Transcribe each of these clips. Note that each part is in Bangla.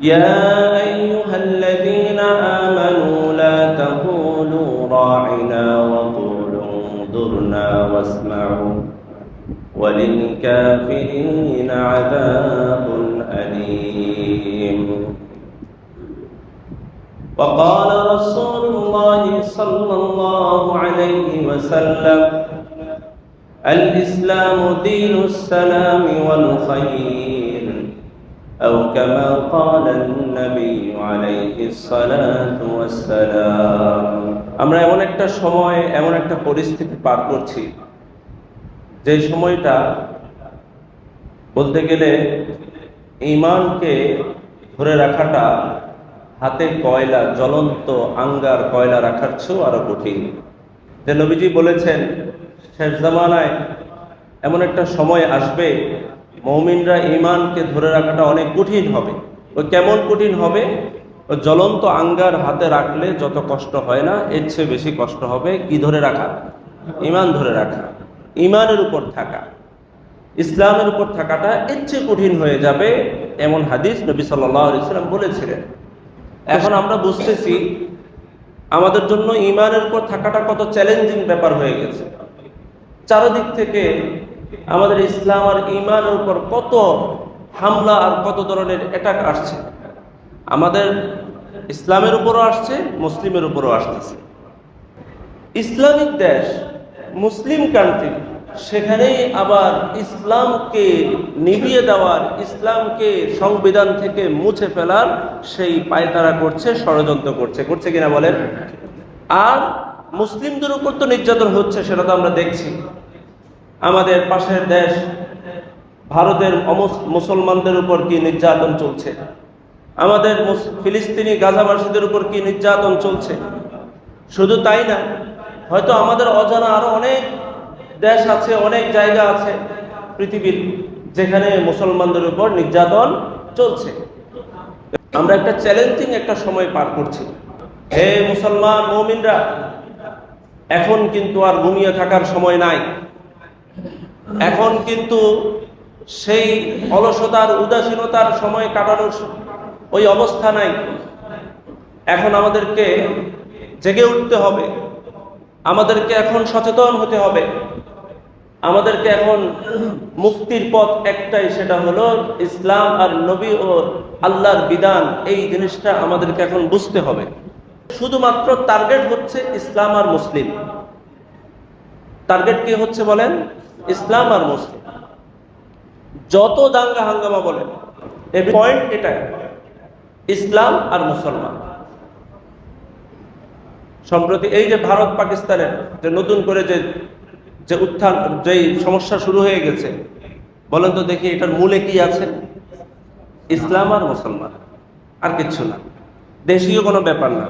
يا أيها الذين آمنوا لا تقولوا راعنا وقولوا انظرنا واسمعوا وللكافرين عذاب أليم. وقال رسول الله صلى الله عليه وسلم الإسلام دين السلام والخير. أو كما قال النبي عليه الصلاة والسلام আমরা এমন একটা সময় এমন একটা পরিস্থিতি পার করছি যে সময়টা বলতে গেলে ইমানকে ধরে রাখাটা হাতে কয়লা জ্বলন্ত আঙ্গার কয়লা রাখার চেয়েও আরো কঠিন যে নবীজি বলেছেন শেষ জামানায় এমন একটা সময় আসবে মৌমিনরা ইমানকে ধরে রাখাটা অনেক কঠিন হবে। ও কেমন কঠিন হবে? ওই জ্বলন্ত আঙ্গার হাতে রাখলে যত কষ্ট হয় না, এর চেয়ে বেশি কষ্ট হবে কি ধরে রাখা? ইমান ধরে রাখা। ইমানের উপর থাকা। ইসলামের উপর থাকাটা এর চেয়ে কঠিন হয়ে যাবে, এমন হাদিস নবী সাল্লাহ ইসলাম বলেছিলেন। এখন আমরা বুঝতেছি আমাদের জন্য ইমানের উপর থাকাটা কত চ্যালেঞ্জিং ব্যাপার হয়ে গেছে। চারদিক থেকে আমাদের ইসলাম আর ইমানের উপর কত হামলা আর কত ধরনের অ্যাটাক আসছে। আমাদের ইসলামের উপরও আসছে, মুসলিমের উপরও আসতেছে। ইসলামিক দেশ, মুসলিম কান্ট্রি সেখানেই আবার ইসলামকে নিভিয়ে দেওয়ার, ইসলামকে সংবিধান থেকে মুছে ফেলার সেই পায়তারা করছে, ষড়যন্ত্র করছে। করছে কিনা বলেন? আর মুসলিমদের উপর তো নির্যাতন হচ্ছে, সেটা তো আমরা দেখছি। আমাদের পাশের দেশ, ভারতের মুসলমানদের উপর কি নির্যাতন চলছে? আমাদের ফিলিস্তিনি গাজাবাসীদের উপর কি নির্যাতন চলছে? শুধু তাই না, হয়তো আমাদের অজানা আরও অনেক দেশ আছে, অনেক জায়গা আছে পৃথিবীর যেখানে মুসলমানদের উপর নির্যাতন চলছে। আমরা একটা চ্যালেঞ্জিং একটা সময় পার করছি। হে মুসলমান মৌমিনরা, এখন কিন্তু আর ঘুমিয়ে থাকার সময় নাই। এখন কিন্তু সেই অলসতার, উদাসীনতার সময় কাটানোর ওই অবস্থা নাই। এখন আমাদেরকে জেগে উঠতে হবে। আমাদেরকে এখন সচেতন হতে হবে। আমাদেরকে এখন মুক্তির পথ একটাই, সেটা হলো ইসলাম আর নবী ও আল্লাহর বিধান। এই জিনিসটা আমাদেরকে এখন বুঝতে হবে। শুধুমাত্র টার্গেট হচ্ছে ইসলাম আর মুসলিম। টার্গেট কি হচ্ছে বলেন? ইসলাম আর মুসলিম। যত দাঙ্গা হাঙ্গামা বলেন পয়েন্ট এটাই, ইসলাম আর মুসলমান। সম্প্রতি এই যে ভারত পাকিস্তানের যে নতুন করে যে যে উত্থান, যেই সমস্যা শুরু হয়ে গেছে, বলেন তো দেখি এটার মূলে কি আছে? ইসলাম আর মুসলমান, আর কিচ্ছু না। দেশীয় কোনো ব্যাপার না।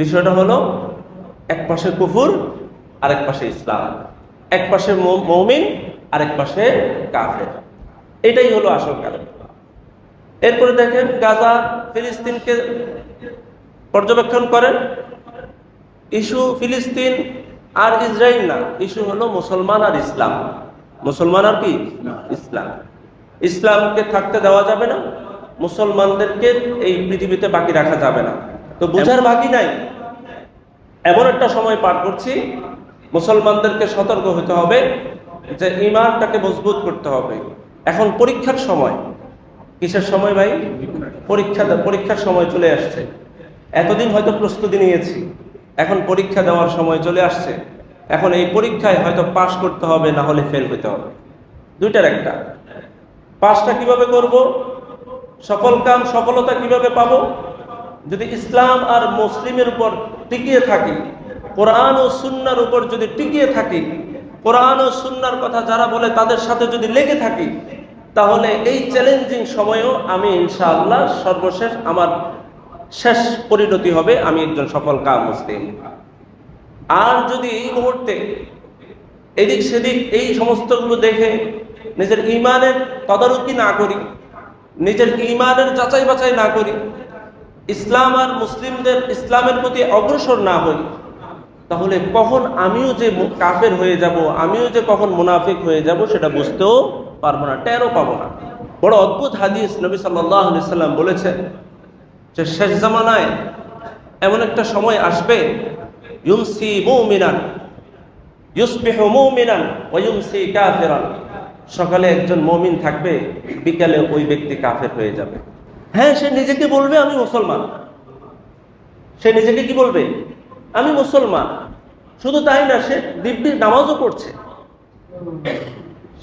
বিষয়টা হলো, এক পাশে কুফুর, আরেক পাশে ইসলাম। এক পাশে মৌ- আর এক পাশে কাফের। এটাই হলো আসল কারণ এরপরে দেখেন গাজা ফিলিস্তিনকে পর্যবেক্ষণ করেন। ইস্যু ফিলিস্তিন আর ইসরায়েল না ইস্যু হলো মুসলমান আর ইসলাম। মুসলমান আর কি? ইসলাম। ইসলামকে থাকতে দেওয়া যাবে না মুসলমানদেরকে এই পৃথিবীতে বাকি রাখা যাবে না। তো বোঝার বাকি নাই। এমন একটা সময় পার করছি মুসলমানদেরকে সতর্ক হতে হবে যে ইমানটাকে মজবুত করতে হবে। এখন পরীক্ষার সময়। কিসের সময় ভাই? পরীক্ষা পরীক্ষার সময় চলে আসছে। এতদিন হয়তো প্রস্তুতি নিয়েছি। এখন পরীক্ষা দেওয়ার সময় চলে আসছে। এখন এই পরীক্ষায় হয়তো পাশ করতে হবে, না হলে ফেল হতে হবে। দুইটার একটা। পাশটা কীভাবে করব? সফল কাম, সফলতা কীভাবে পাবো? যদি ইসলাম আর মুসলিমের উপর টিকিয়ে থাকি কোরআন ও সুন্নার উপর যদি টিকিয়ে থাকি, কোরআন ও সুন্নার কথা যারা বলে তাদের সাথে যদি লেগে থাকি, তাহলে এই চ্যালেঞ্জিং সময়েও আমি ইনশাআল্লাহ সর্বশেষ আমার শেষ পরিণতি হবে, আমি একজন সফল কাম মুসলিম। আর যদি এই মুহূর্তে এদিক সেদিক এই সমস্তগুলো দেখে নিজের ইমানের তদারকি না করি, নিজের ইমানের যাচাই বাছাই না করি, ইসলাম আর মুসলিমদের, ইসলামের প্রতি অগ্রসর না হই তাহলে কখন আমিও যে কাফের হয়ে যাব, আমিও যে কখন মুনাফিক হয়ে যাব সেটা বুঝতেও পারব না, টেরও পাবো না। বড় অদ্ভুত হাদিস নবী সাল্লাম বলেছেন যে শেষ জামানায় এমন একটা সময় আসবে, ইউমসি মুমিনান, ইউসবিহু মুমিনান ওয়া ইউমসি কাফিরান। সকালে একজন মুমিন থাকবে, বিকালে ওই ব্যক্তি কাফের হয়ে যাবে। হ্যাঁ সে নিজেকে বলবে, আমি মুসলমান। সে নিজেকে কি বলবে? আমি মুসলমান। শুধু তাই না, সে দিব্যি নামাজও পড়ছে।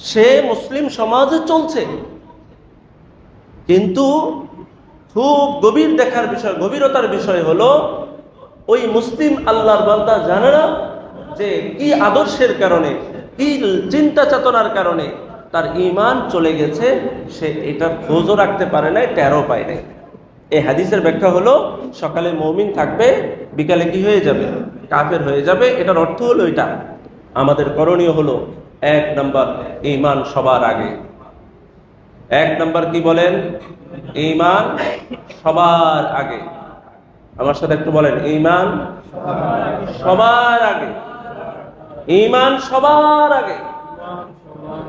সে মুসলিম সমাজে চলছে। কিন্তু খুব গভীর দেখার বিষয়, গভীরতার বিষয় হলো, ওই মুসলিম আল্লাহর বান্দা জানে না যে কি আদর্শের কারণে, কি চিন্তা চেতনার কারণে তার ইমান চলে গেছে। সে এটার খোঁজও রাখতে পারে নাই, টেরও পায় নাই। এই হাদিসের ব্যাখ্যা হলো, সকালে মৌমিন থাকবে, বিকালে কি হয়ে যাবে? কাফের হয়ে যাবে। এটার অর্থ হলো এটা। আমাদের করণীয় হলো এক নম্বর ইমান সবার আগে। এক নম্বর কি বলেন? ইমান সবার আগে। আমার সাথে একটু বলেন ইমান সবার আগে। ইমান সবার আগে।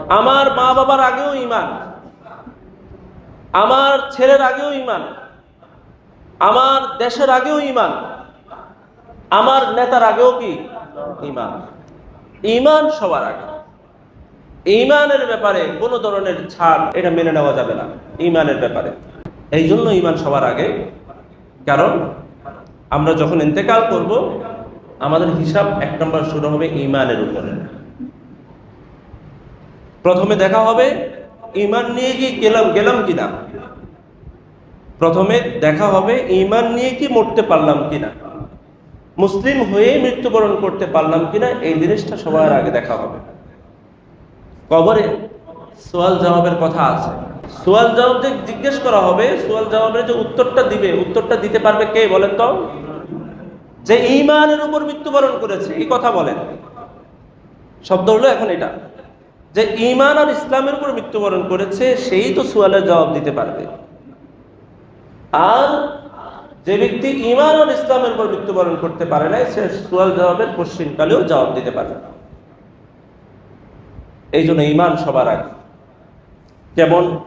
আমার মা বাবার আগেও ইমান আমার ছেলের আগেও ইমান আমার দেশের আগেও ইমান আমার নেতার আগেও কি? ইমান ইমান সবার আগে। ইমানের ব্যাপারে কোনো ধরনের ছাড় এটা মেনে নেওয়া যাবে না ইমানের ব্যাপারে। এই জন্য ইমান সবার আগে। কারণ আমরা যখন ইন্তেকাল করব, আমাদের হিসাব এক নম্বর শুরু হবে ইমানের উপরে। প্রথমে দেখা হবে ইমান নিয়ে কি গেলাম গেলাম কিনা? প্রথমে দেখা হবে ইমান নিয়ে কি মরতে পারলাম কিনা? মুসলিম হয়ে মৃত্যুবরণ করতে পারলাম কিনা? এই জিনিসটা সবার আগে দেখা হবে। কবরে সোয়াল জবাবের কথা আছে। সোয়াল জবাব যে জিজ্ঞেস করা হবে, সোয়াল জবাবের যে উত্তরটা দিবে, উত্তরটা দিতে পারবে কে বলেন তো? যে ইমানের উপর মৃত্যুবরণ করেছে, এই কথা বলেন। শব্দ হলো এখন এটা। যে ইমান আর ইসলামের উপর মৃত্যুবরণ করেছে, সেই তো সোয়ালের জবাব দিতে পারবে। আর যে ব্যক্তি ইমান ইসলামের উপর মৃত্যুবরণ করতে পারে না সে সোয়াল জবাবের পশ্চিমকালেও জবাব দিতে পারে না। এই জন্য ইমান সবার আগে। যেমন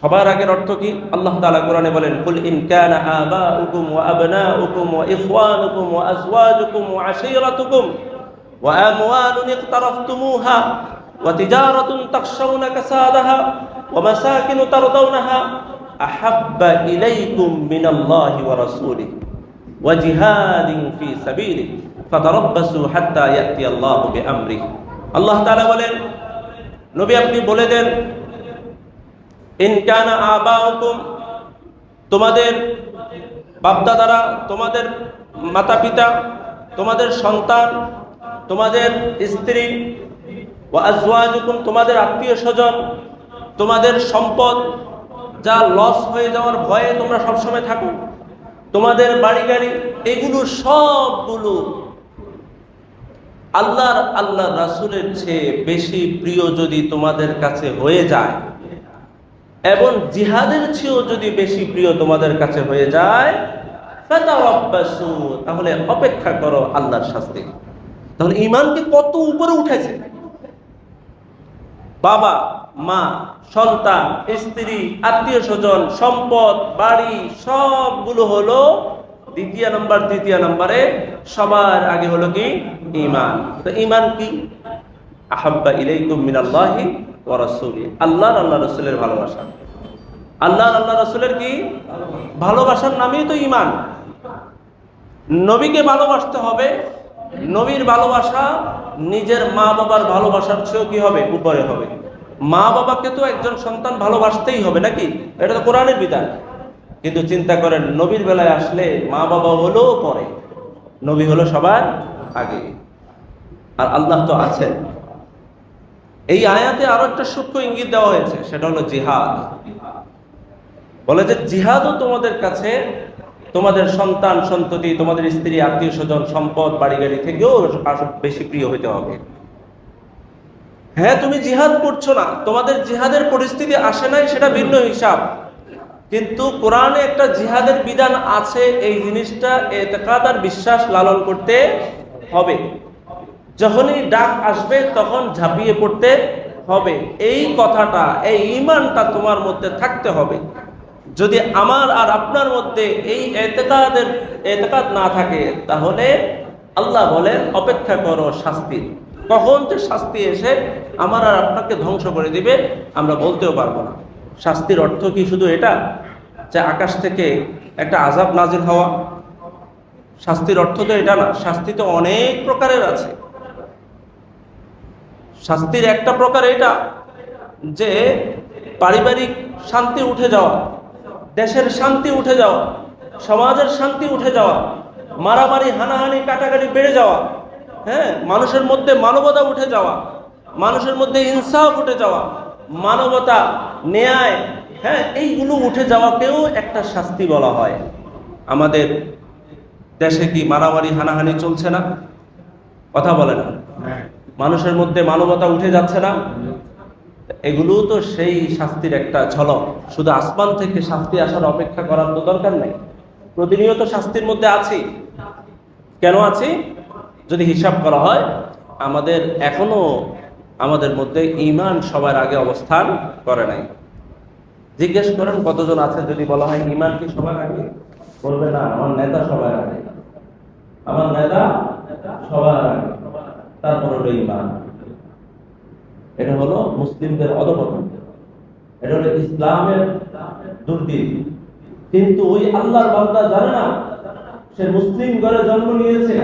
সবার আগের অর্থ কি? আল্লাহ তাআলা কোরআনে বলেন, কুল ইন কানা আবাউকুম ওয়া আবনাউকুম ওয়া ইখওয়ানুকুম ওয়া আজওয়াজুকুম ওয়া আশীরাতুকুম ওয়া আমওয়ালুন ইqtaraftumuha ওয়া তিজারাতুন তাখশাউনা কাসাদাহা ওয়া মাসাকিন তারদাউনাহা আহাব্বা ইলাইকুম মিনাল্লাহি ওয়া রাসূলিহি ওয়া জিহাদিন ফি সাবিলিহি ফাতারাব্বাসু হাত্তা ইয়াতি আল্লাহু বিআমরিহি। আল্লাহ তাআলা বলেন, নবী আপনি বলে দেন ইনকানা আবাউকুম তোমাদের বাপদাদারা, তোমাদের মাতা পিতা তোমাদের সন্তান, তোমাদের স্ত্রী ও আজওয়াজুকুম, তোমাদের আত্মীয় স্বজন তোমাদের সম্পদ যা লস হয়ে যাওয়ার ভয়ে তোমরা সবসময় থাকো। তোমাদের বাড়ি গাড়ি, এগুলো সবগুলো আল্লাহর আল্লাহ রাসুলের চেয়ে বেশি প্রিয় যদি তোমাদের কাছে হয়ে যায়, এবং জিহাদের চেয়েও যদি বেশি প্রিয় তোমাদের কাছে হয়ে যায় তাহলে অপেক্ষা করো আল্লাহর শাস্তি। তাহলে ইমানকে কত উপরে উঠেছে? বাবা, মা, সন্তান, স্ত্রী, আত্মীয় স্বজন, সম্পদ, বাড়ি, সবগুলো হলো দ্বিতীয় নম্বর, তৃতীয় নম্বরে। সবার আগে হলো কি? ইমান তো ইমান কি? আহাব্বা ইলাইকুম মিনাল্লাহি ওয়া রাসূলি। আল্লাহ আল্লাহ রাসূলের ভালোবাসা। আল্লাহ আল্লাহ রাসূলের কি? ভালোবাসার নামই তো ইমান নবীকে ভালোবাসতে হবে। নবীর ভালোবাসা নিজের মা বাবার ভালোবাসার চেয়েও কি হবে? উপরে হবে। মা বাবাকে তো একজন সন্তান ভালোবাসতেই হবে নাকি? এটা তো কোরআনের বিধান। কিন্তু চিন্তা করেন, নবীর বেলায় আসলে মা বাবা হলো পরে, নবী হলো সবার আগে। আর আল্লাহ তো আছেন। এই আয়াতে আরও একটা সূক্ষ্ম ইঙ্গিত দেওয়া হয়েছে, সেটা হলো জিহাদ। বলে যে জিহাদও তোমাদের কাছে, তোমাদের সন্তান, সন্ততি, তোমাদের স্ত্রী আত্মীয় স্বজন সম্পদ বাড়ি গাড়ি থেকেও বেশি প্রিয় হতে হবে। হ্যাঁ তুমি জিহাদ করছ না। তোমাদের জিহাদের পরিস্থিতি আসে নাই, সেটা ভিন্ন হিসাব। কিন্তু কোরআনে একটা জিহাদের বিধান আছে, এই জিনিসটা এতেকাদ আর বিশ্বাস লালন করতে হবে। যখনই ডাক আসবে, তখন ঝাঁপিয়ে পড়তে হবে। এই কথাটা, এই ইমানটা তোমার মধ্যে থাকতে হবে। যদি আমার আর আপনার মধ্যে এই এতেকাদের, এতেকাদ না থাকে, তাহলে আল্লাহ বলেন, অপেক্ষা করো শাস্তির। কখন যে শাস্তি এসে আমার আর আপনাকে ধ্বংস করে দিবে, আমরা বলতেও পারব না। শাস্তির অর্থ কি শুধু এটা? যে আকাশ থেকে একটা আজাব নাজির হওয়া। শাস্তির অর্থ তো এটা না, শাস্তি তো অনেক প্রকারের আছে। শাস্তির একটা প্রকার এটা যে পারিবারিক শান্তি উঠে যাওয়া, দেশের শান্তি উঠে যাওয়া, সমাজের শান্তি উঠে যাওয়া, মারামারি, হানাহানি, কাটাকাটি বেড়ে যাওয়া হ্যাঁ মানুষের মধ্যে মানবতা উঠে যাওয়া মানুষের মধ্যে ইনসাফ উঠে যাওয়া মানবতা ন্যায় হ্যাঁ এইগুলো উঠে যাওয়াকেও একটা শাস্তি বলা হয়। আমাদের দেশে কি মারামারি হানাহানি চলছে না? কথা বলে না? মানুষের মধ্যে মানবতা উঠে যাচ্ছে না? এগুলো তো সেই শাস্তির একটা ঝলক। শুধু আসমান থেকে শাস্তি আসার অপেক্ষা করার তো দরকার নেই। প্রতিনিয়ত শাস্তির মধ্যে আছি। কেন আছি? যদি হিসাব করা হয়, আমাদের এখনও আমাদের মধ্যে ইমান সবার আগে অবস্থান করে নাই। জিজ্ঞেস করেন, কতজন আছে? যদি বলা হয় ইমান কি সবার আগে? বলবে, না, আমার নেতা সবার আগে। আমার নেতা সবার আগে, তারপর হলো ইমান এটা হলো মুসলিমদের অধপতন। এটা হলো ইসলামের দুর্দিন কিন্তু ওই আল্লাহর বান্দা জানে না, সে মুসলিম ঘরে জন্ম নিয়েছে।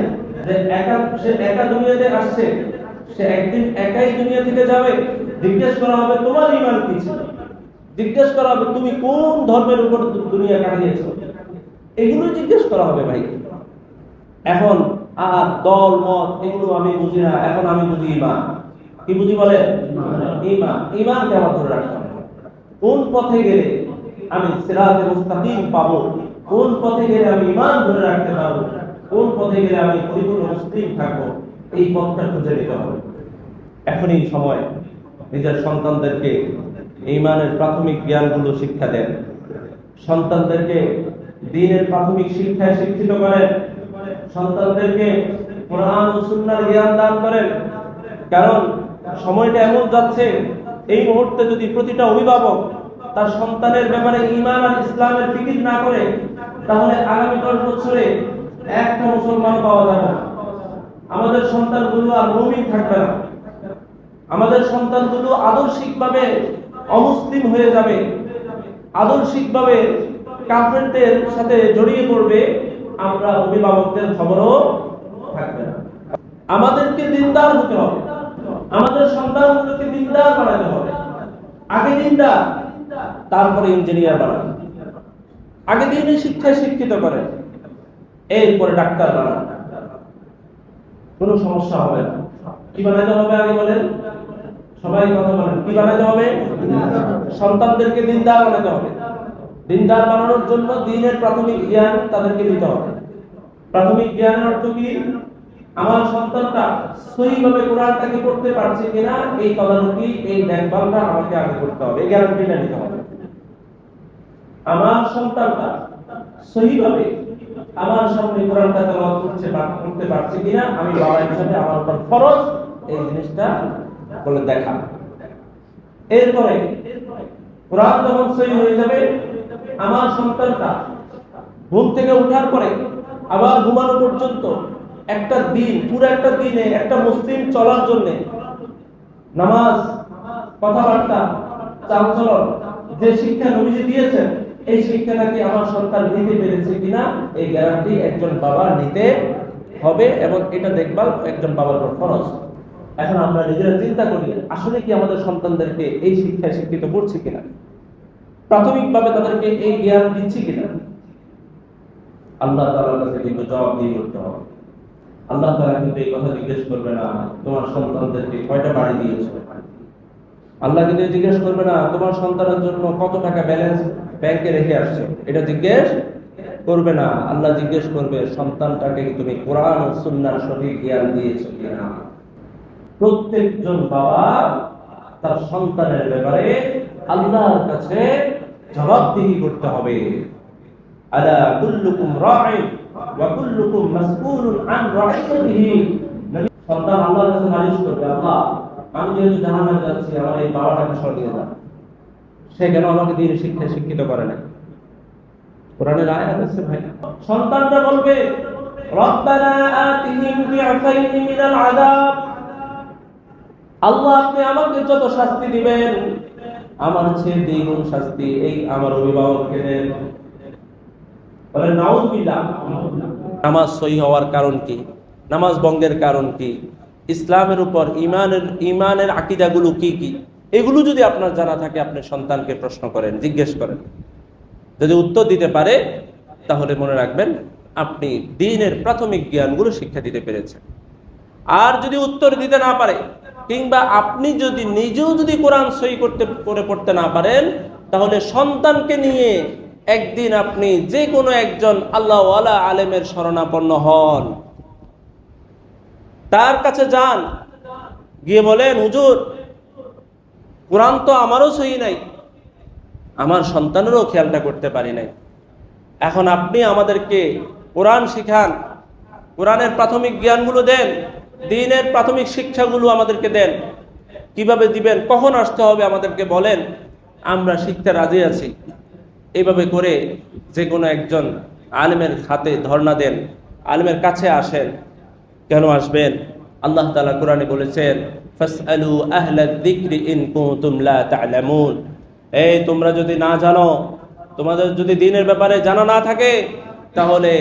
যে একা, সে একা দুনিয়াতে আসছে, সে একদিন একাই দুনিয়া থেকে যাবে। জিজ্ঞেস করা হবে, তোমার ইমান কি ছিল? জিজ্ঞেস করা হবে, তুমি কোন ধর্মের উপর দুনিয়া কাটিয়েছো? এগুলো জিজ্ঞেস করা হবে ভাই। এখন আর দল, মত, এগুলো আমি বুঝি না, এখন আমি বুঝি ইমান কি বুঝি বলে? ইমান ইমানকে আমার ধরে রাখতে কোন পথে গেলে আমি সিরাতে মুস্তাকিম পাবো? কোন পথে গেলে আমি ইমান ধরে রাখতে পারব? কোন পথে গেলে আমি পরিপূর্ণ মুসলিম থাকব, এই পথটা খুঁজে নিতে হবে। এখনই সময়। নিজের সন্তানদেরকে ইমানের প্রাথমিক জ্ঞানগুলো শিক্ষা দেন। সন্তানদেরকে দিনের প্রাথমিক শিক্ষায় শিক্ষিত করেন। সন্তানদেরকে কোরআন ও সুন্নাহর জ্ঞান দান করেন। কারণ সময়টা এমন যাচ্ছে, এই মুহূর্তে যদি প্রতিটা অভিভাবক তার সন্তানের ব্যাপারে ঈমান আর ইসলামের ফিকির না করে, তাহলে আগামী দশ বছরে একটা মুসলমান পাওয়া যাবে না। আমাদের সন্তানগুলো আর মুমিন থাকবে না। আমাদের সন্তানগুলো আদর্শিকভাবে অমুসলিম হয়ে যাবে। আদর্শিকভাবে কাফেরদের সাথে জড়িয়ে পড়বে। আমরা অভিভাবকদের খবরও থাকবে না। আমাদেরকে দিনদার হতে হবে। আমাদের সন্তানগুলোকে দিনদার বানাতে হবে। আগে দিনদার, তারপরে ইঞ্জিনিয়ার বানান। আগে দিনই শিক্ষায় শিক্ষিত করেন এরপরে ডাক্তার বানান। কোনো সমস্যা হবে না। কি বানাতে হবে আগে বলেন? সবাই কথা বলেন। কি বানাতে হবে? সন্তানদেরকে দিনদার বানাতে হবে। দিনদার বানানোর জন্য দিনের প্রাথমিক জ্ঞান তাদেরকে দিতে হবে। প্রাথমিক জ্ঞানের অর্থ কি? আমার সন্তানটা সহিভাবে কোরআনটাকে পড়তে পারছে কিনা, এই তদারকি, এই দেখভালটা আমাকে আগে করতে হবে, এই গ্যারান্টিটা নিতে হবে। আমার সন্তানটা সহিভাবে আমার সামনে কোরআনটা তেলাওয়াত করছে বা করতে পারছে কিনা আমি বাবা হিসেবে আমার উপর ফরজ এই জিনিসটা বলে দেখা। এরপরে কোরআন যখন সহি হয়ে যাবে, আমার সন্তানটা ঘুম থেকে ওঠার পরে আবার ঘুমানো পর্যন্ত একটা দিন, পুরো একটা দিনে একটা মুসলিম চলার জন্য নামাজ, কথাবার্তা, চালচলন, যে শিক্ষা নবীজি দিয়েছেন এই শিক্ষাটা কি আমার সন্তান নিতে পেরেছে কিনা? এই গ্যারান্টি একজন বাবা নিতে হবে এবং এটা দেখভাল একজন বাবার উপর খরচ এখন আমরা নিজেরা চিন্তা করি, আসলে কি আমাদের সন্তানদেরকে এই শিক্ষায় শিক্ষিত করছি কিনা? প্রাথমিকভাবে তাদেরকে এই জ্ঞান দিচ্ছি কিনা? আল্লাহ তাআলার কাছে কিন্তু জবাব দিয়ে করতে হবে। আল্লাহ তাআলা কিন্তু এই কথা জিজ্ঞেস করবে না, তোমার সন্তানদেরকে কয়টা বাড়ি দিয়েছ? আল্লাহ কিন্তু জিজ্ঞেস করবে না, তোমার সন্তানের জন্য কত টাকা ব্যালেন্স ব্যাংকে রেখে আসছো। এটা জিজ্ঞেস করবে না। আল্লাহ জিজ্ঞেস করবে, সন্তানটাকে তুমি কোরআন ও সুন্নাহর সঠিক জ্ঞান দিয়েছ কিনা? প্রত্যেকজন বাবা তার সন্তানের ব্যাপারে আল্লাহর কাছে জবাবদিহি করতে হবে। আলা কুল্লুকুম রাইন ওয়া কুল্লুকুম মাসউলুন আন রাইয়াতিহি সন্তান আল্লাহর কাছে নালিশ করবে, আল্লাহ, আমি যেহেতু জাহান্নামে যাচ্ছি, আমার এই বাবাটাকে সরিয়ে দাও। সে কেন আমাকে দিন শিক্ষায় শিক্ষিত করে না কোরআনের আয়াত আছে ভাই। সন্তানরা বলবে, রব্বানা আতিহিম মিনাল আযাব। আল্লাহ আপনি আমাকে যত শাস্তি দিবেন, আমার চেয়ে দ্বিগুণ শাস্তি এই আমার অভিভাবককে দেন। বলে নামাজ সহি হওয়ার কারণ কি? নামাজ বঙ্গের কারণ কি? ইসলামের উপর ইমানের ইমানের আকিদাগুলো কি কি? এগুলো যদি আপনার জানা থাকে, আপনি সন্তানকে প্রশ্ন করেন, জিজ্ঞেস করেন। যদি উত্তর দিতে পারে, তাহলে মনে রাখবেন, আপনি দিনের প্রাথমিক জ্ঞানগুলো শিক্ষা দিতে পেরেছেন। আর যদি উত্তর দিতে না পারে, কিংবা আপনি যদি নিজেও যদি কোরআন সই করতে, করে পড়তে না পারেন, তাহলে সন্তানকে নিয়ে একদিন আপনি যে কোনো একজন আল্লাহওয়ালা আলেমের শরণাপন্ন হন। তার কাছে যান, গিয়ে বলেন, হুজুর কোরআন তো আমারও সই নাই। আমার সন্তানেরও খেয়ালটা করতে পারি নাই। এখন আপনি আমাদেরকে কোরআন শিখান, কোরআনের প্রাথমিক জ্ঞানগুলো দেন, দিনের প্রাথমিক শিক্ষাগুলো আমাদেরকে দেন। কীভাবে দিবেন, কখন আসতে হবে আমাদেরকে বলেন, আমরা শিখতে রাজি আছি। এইভাবে করে যে কোনো একজন আলেমের হাতে ধর্ণা দেন, আলেমের কাছে আসেন, কেন আসবেন? আল্লাহ তালা কোরআনে বলেছেন এই, তোমরা যদি না জানো, তোমাদের যদি দিনের ব্যাপারে জানা না থাকে, তাহলে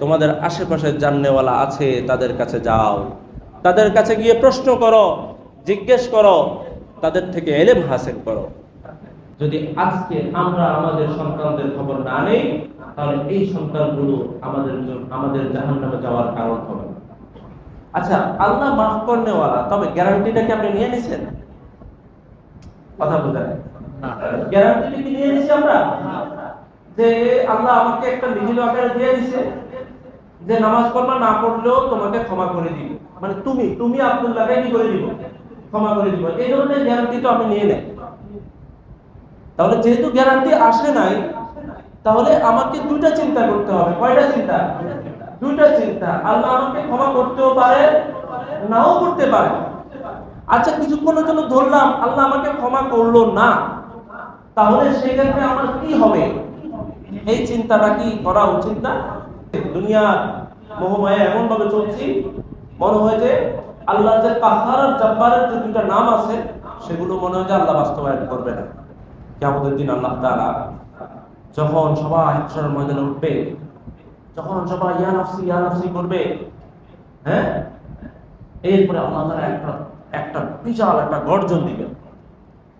তোমাদের আশেপাশে জাননেওয়ালা আছে, তাদের কাছে যাও। তাদের কাছে গিয়ে প্রশ্ন করো, জিজ্ঞেস করো, তাদের থেকে এলেম হাসিল করো। যদি আজকে আমরা আমাদের সন্তানদের খবর না নেই, তাহলে এই সন্তানগুলো আমাদের আমাদের জাহান্নামে যাওয়ার কারণ হবে আচ্ছা আল্লাহ মাফ করনেওয়ালা তবে গ্যারান্টিটা কি আপনি নিয়ে নিছেন? কথা গ্যারান্টি কি নিয়ে নিছি আমরা? যে আল্লাহ আমাকে একটা লিখিত আকারে দিয়ে দিছে যে নামাজ পড়বা না পড়লেও তোমাকে ক্ষমা করে দিব। মানে তুমি তুমি আব্দুল্লাহকে কি করে দিব? ক্ষমা করে দিব। এই ধরনের গ্যারান্টি তো আমি নিয়ে নেই তাহলে যেহেতু গ্যারান্টি আসে নাই তাহলে আমাকে দুইটা চিন্তা করতে হবে। কয়টা চিন্তা? দুইটা চিন্তা। আল্লাহ আমাকে ক্ষমা করতেও পারে, নাও করতে পারে। আচ্ছা কিছুক্ষণের জন্য ধরলাম, আল্লাহ আমাকে ক্ষমা করল না। তাহলে সেক্ষেত্রে আমার কি হবে? এই চিন্তাটা কি করা উচিত না? দুনিয়া মোহমায়া এমন ভাবে চলছি, মনে হয় যে আল্লাহ যে কাহার জব্বারের যে দুইটা নাম আছে, সেগুলো মনে হয় যে আল্লাহ বাস্তবায়ন করবে না। কেমন দিন আল্লাহ তাআলা যখন সবাই ময়দানে উঠবে যখন সবাই, ইয়া নাফসি ইয়া নাফসি করবে হ্যাঁ? এরপরে আল্লাহ তাআলা একটা একটা বিশাল একটা গর্জন দিবেন।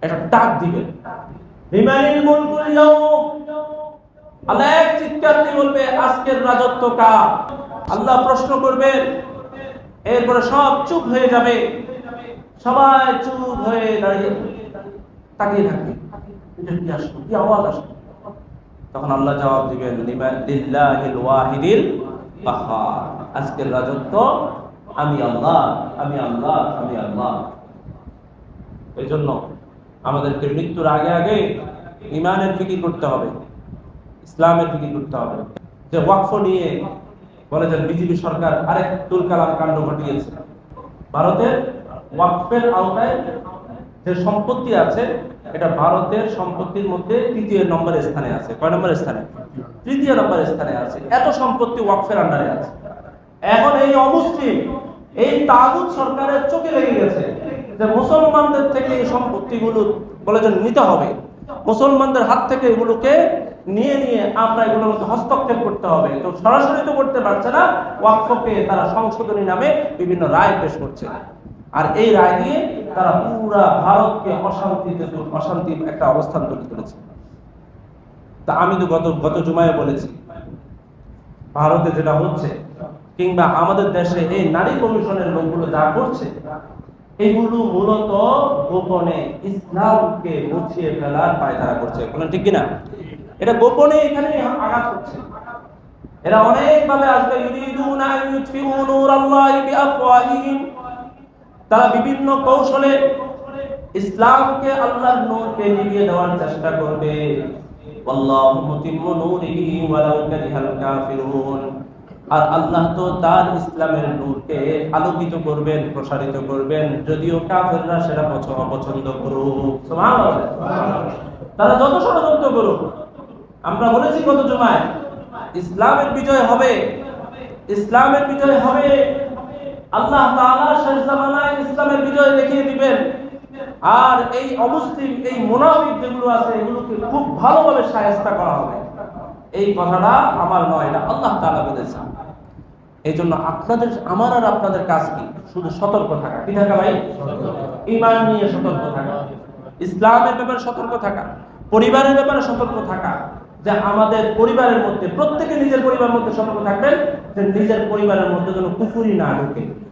একটা ডাক দিবেন। আল্লাহ এক চিৎকার দিয়ে বলবে, আজকের রাজত্ব কার? আল্লাহ প্রশ্ন করবেন। এরপরে সব চুপ হয়ে যাবে। সবাই চুপ হয়ে দাঁড়িয়ে তাকিয়ে থাকবে। কি আসলো? কি আওয়াজ আসলো? তখন আল্লাহ জবাব দিবেন আজকের রাজত্ব, আমি আল্লাহ আমি আল্লাহ আমি আল্লাহ। এই জন্য আমাদেরকে মৃত্যুর আগে আগে ইমানের ফিকির করতে হবে, ইসলামের ফিকির করতে হবে। যে ওয়াকফ নিয়ে বলে যে বিজেপি সরকার আরেক তুলকালাম কাণ্ড ঘটিয়েছে, ভারতের ওয়াকফের আওতায় যে সম্পত্তি আছে, এটা ভারতের সম্পত্তির মধ্যে তৃতীয় নম্বরের স্থানে আছে। কয় নম্বরের স্থানে? তৃতীয় নম্বরের স্থানে আছে। এত সম্পত্তি ওয়াকফের আন্ডারে আছে। এখন এই অমুসলিম এই তাগুত সরকারের চোখে লেগে গেছে যে মুসলমানদের থেকে এই সম্পত্তিগুলো বলে যে নিতে হবে। মুসলমানদের হাত থেকে এগুলোকে নিয়ে নিয়ে আমরা এগুলোর মধ্যে হস্তক্ষেপ করতে হবে। তো সরাসরি তো করতে পারছে না ওয়াকফকে তারা সংশোধনী নামে বিভিন্ন রায় পেশ করছে। আর এই রায় দিয়ে তারা পুরা ভারতকে অশান্তিতে অশান্তি একটা অবস্থান তৈরি করেছে তা আমি তো গত গত জুমায় বলেছি, ভারতে যেটা হচ্ছে, কিংবা আমাদের দেশে এই নারী কমিশনের লোকগুলো যা করছে, এগুলো মূলত গোপনে ইসলামকে মুছিয়ে ফেলার পায়তারা করছে। বলেন ঠিক কিনা? এটা গোপনে এখানে আঘাত হচ্ছে। এরা অনেক ভাবে আসবে, ইউরিদুনা ইউতফিউ নূরাল্লাহি বিআফওয়াহিহিম। তারা বিভিন্ন কৌশলে ইসলামকে আল্লাহর নূরকে নিভিয়ে দেওয়ার চেষ্টা করবে। আর আল্লাহ তো তার ইসলামের নূরকে আলোকিত করবেন, প্রসারিত করবেন। যদিও কাফেররা সেটা পছ- অপছন্দ করুক। তারা যত ষড়যন্ত্র করুক, আমরা বলেছি গত জুমায়, ইসলামের বিজয় হবে। ইসলামের বিজয় হবে। আল্লাহ তাআলা শেষ জামানায় ইসলামের বিজয় দেখিয়ে দিবেন। আর এই অমুসলিম, এই মুনাফিক যেগুলো আছে, এগুলোকে খুব ভালোভাবে সায়স্তা করা হবে। এই কথাটা আমার নয়, এটা আল্লাহ তাআলা বলেছেন। এই জন্য আপনাদের, আমার আর আপনাদের কাজ কি? শুধু সতর্ক থাকা। কি থাকা ভাই? ইমান নিয়ে সতর্ক থাকা। ইসলামের ব্যাপারে সতর্ক থাকা। পরিবারের ব্যাপারে সতর্ক থাকা। যে আমাদের পরিবারের মধ্যে, প্রত্যেকে নিজের পরিবারের মধ্যে সতর্ক থাকবেন, যে নিজের পরিবারের মধ্যে যেন কুফুরি না ঢুকে।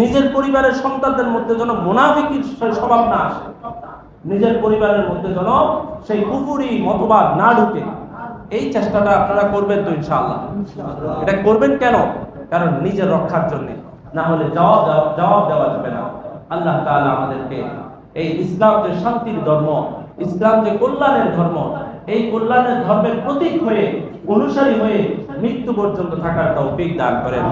নিজের পরিবারের সন্তানদের মধ্যে যেন মোনাফিকির স্বভাব না আসে। নিজের পরিবারের মধ্যে যেন সেই কুফুরি মতবাদ না ঢুকে। এই চেষ্টাটা আপনারা করবেন তো ইনশাআল্লাহ। এটা করবেন কেন? কারণ নিজের রক্ষার জন্য। না হলে জবাব জবাব দেওয়া যাবে না। আল্লাহ তাআলা আমাদেরকে এই ইসলাম যে শান্তির ধর্ম, ইসলাম যে কল্যাণের ধর্ম, এই কল্যাণের ধর্মের প্রতীক হয়ে, অনুসারী হয়ে মৃত্যু পর্যন্ত থাকার তৌফিক দান করেন।